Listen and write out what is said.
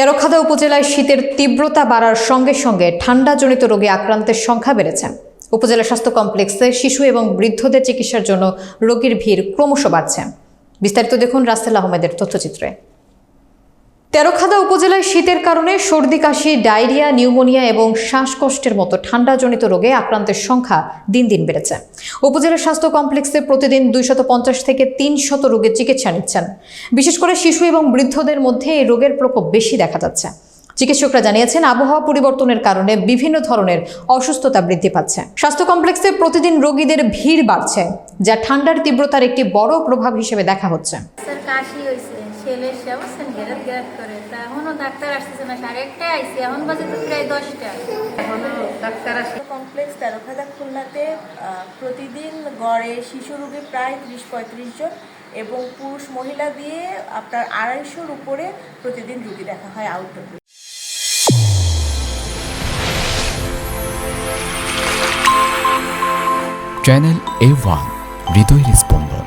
তেরোখাদা উপজেলায় শীতের তীব্রতা বাড়ার সঙ্গে সঙ্গে ঠান্ডাজনিত রোগে আক্রান্তের সংখ্যা বেড়েছে। উপজেলা স্বাস্থ্য কমপ্লেক্সে শিশু এবং বৃদ্ধদের চিকিৎসার জন্য রোগীর ভিড় ক্রমশ বাড়ছে। বিস্তারিত দেখুন রাসেল আহমেদের তথ্যচিত্রে। তেরোখাদা উপজেলায় শীতের কারণে সর্দি, কাশি, ডায়রিয়া, নিউমোনিয়া এবং শ্বাসকষ্টের মতো ঠান্ডাজনিত রোগে আক্রান্তের সংখ্যা দিন দিন বেড়েছে। উপজেলা স্বাস্থ্য কমপ্লেক্সে প্রতিদিন দুইশত পঞ্চাশ থেকে তিনশত রোগের চিকিৎসা নিচ্ছেন। বিশেষ করে শিশু এবং বৃদ্ধদের মধ্যে এই রোগের প্রকোপ বেশি দেখা যাচ্ছে। চিকিৎসকরা জানিয়েছেন, আবহাওয়া পরিবর্তনের কারণে বিভিন্ন ধরনের অসুস্থতা বৃদ্ধি পাচ্ছে। স্বাস্থ্য কমপ্লেক্সে প্রতিদিন রোগীদের ভিড় বাড়ছে, যা ঠান্ডার তীব্রতার একটি বড় প্রভাব হিসেবে দেখা হচ্ছে। ছেলে এসে অবশ্যই গেরাত গেরাত করে। তা এখনও ডাক্তার আসতেছে না সাড়ে একটায় আইসি এখন বাজে তো প্রায় দশটা। এখনও ডাক্তার আসে কমপ্লেক্স তেরোখাদা খুলনাতে প্রতিদিন গড়ে শিশু রোগী প্রায় ত্রিশ পঁয়ত্রিশ জন এবং পুরুষ মহিলা দিয়ে আপনার আড়াইশোর উপরে প্রতিদিন রুগী দেখা হয় আউটডোর চ্যানেল এ ওয়ান হৃদয়ের স্পন্দন